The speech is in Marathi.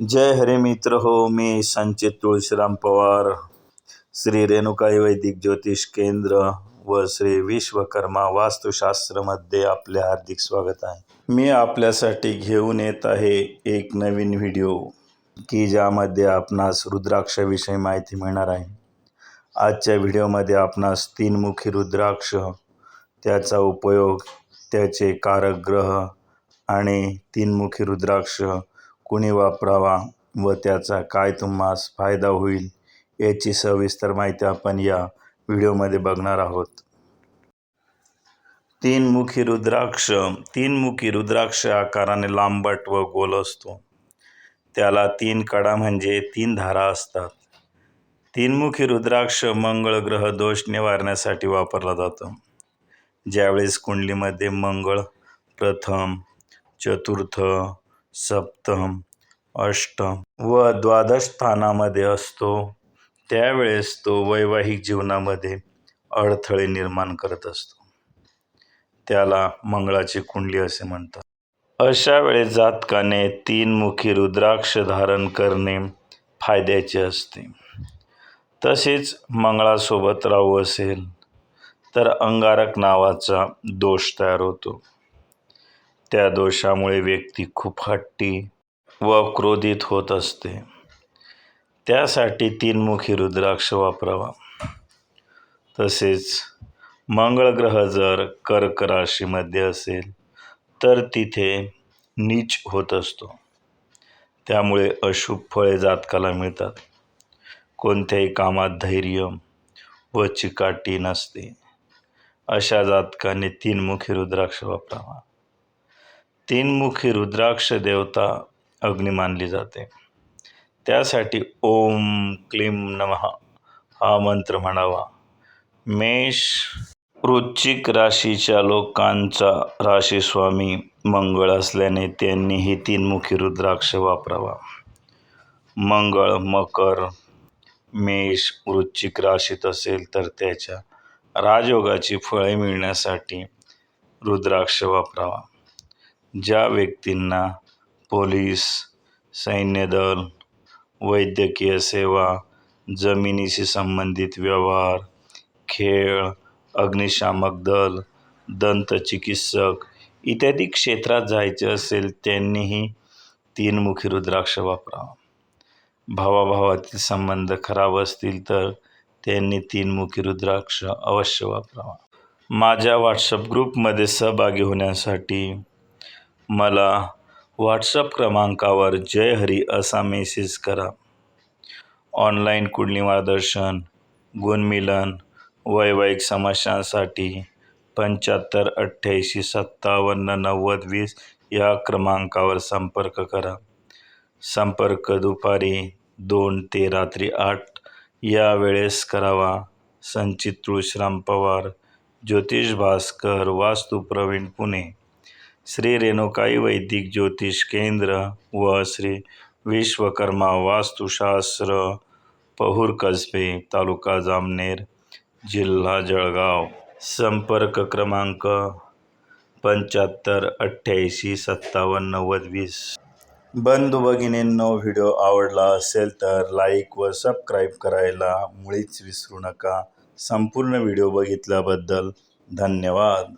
जय हरे मित्र हो मी संचित तुळशीराम पवार. श्री रेणुकाई वैदिक ज्योतिष केंद्र व श्री विश्वकर्मा वास्तुशास्त्रमध्ये आपले हार्दिक स्वागत आहे. मी आपल्यासाठी घेऊन येत आहे एक नवीन व्हिडिओ की ज्यामध्ये आपणास रुद्राक्षाविषयी माहिती मिळणार आहे. आजच्या व्हिडिओमध्ये आपणास तीनमुखी रुद्राक्ष त्याचा उपयोग त्याचे कारक ग्रह आणि तीनमुखी रुद्राक्ष कुणी वापरावा व त्याचा काय तुम्हास फायदा होईल याची सविस्तर माहिती आपण या व्हिडिओमध्ये बघणार आहोत. तीनमुखी रुद्राक्ष तीनमुखी रुद्राक्ष आकाराने लांबट व गोल असतो. त्याला तीन कडा म्हणजे तीन धारा असतात. तीनमुखी रुद्राक्ष मंगळ ग्रह दोष निवारण्यासाठी वापरला जातो. ज्यावेळेस कुंडलीमध्ये मंगळ प्रथम चतुर्थ सप्तम अष्टम व द्वादश स्थानामध्ये असतो. त्यावेळेस तो वैवाहिक जीवनामध्ये अडथळे निर्माण करत असतो. त्याला मंगळाची कुंडली असे म्हणतात. अशा वेळेस जातकाने तीनमुखी रुद्राक्ष धारण करणे फायद्याचे असते. तसेच मंगळासोबत राहू असेल तर अंगारक नावाचा दोष तयार होतो. त्या दोषामुळे व्यक्ती खूप हट्टी व क्रोधित होत असते. त्यासाठी तीनमुखी रुद्राक्ष वापरावा. तसेच मंगळग्रह जर कर्क राशीमध्ये असेल तर तिथे नीच होत असतो. त्यामुळे अशुभ फळे जातकाला मिळतात. कोणत्याही कामात धैर्य व चिकाटी नसते. अशा जातकाने तीनमुखी रुद्राक्ष वापरावा. तीनमुखी रुद्राक्ष देवता अग्नी मानली जाते. त्यासाठी ओम क्लीम नमः हा मंत्र म्हणावा. मेष वृश्चिक राशीच्या लोकांचा राशीस्वामी मंगळ असल्याने त्यांनी ही तीनमुखी रुद्राक्ष वापरावा. मंगळ मकर मेष वृश्चिक राशीत असेल तर त्याच्या राजयोगाची फळे मिळण्यासाठी रुद्राक्ष वापरावा. ज्या व्यक्तींना पोलीस सैन्यदल वैद्यकीय सेवा जमिनीशी संबंधित व्यवहार खेळ अग्निशामक दल दंतचिकित्सक इत्यादी क्षेत्रात जायचे असेल त्यांनीही तीनमुखी रुद्राक्ष वापरावा भावाभावातील संबंध खराब असतील तर त्यांनी तीनमुखी रुद्राक्ष अवश्य वापरावा. माझ्या व्हॉट्सअप ग्रुपमध्ये सहभागी होण्यासाठी मला व्हॉट्सअप क्रमांकावर जय हरी असा मेसेज करा. ऑनलाईन कुंडली मार्गदर्शन गुणमिलन वैवाहिक समस्यांसाठी पंच्याहत्तर अठ्ठ्याऐंशी सत्तावन्न नव्वद वीस या क्रमांकावर संपर्क करा. संपर्क दुपारी दोन ते रात्री आठ या वेळेस करावा. संचित तुळशीराम पवार ज्योतिष भास्कर वास्तू प्रवीण पुणे. श्री रेणुकाई वैदिक ज्योतिष केंद्र व श्री विश्वकर्मा वास्तुशास्त्र पहूर कसबे तालुका जामनेर जिल्हा जळगाव. संपर्क क्रमांक पंच्याहत्तर अठ्ठ्याऐंशी सत्तावन्न नव्वद वीस. बंधू भगिनींनो व्हिडिओ आवडला असेल तर लाईक व सबस्क्राईब करायला मुळीच विसरू नका. संपूर्ण व्हिडिओ बघितल्याबद्दल धन्यवाद.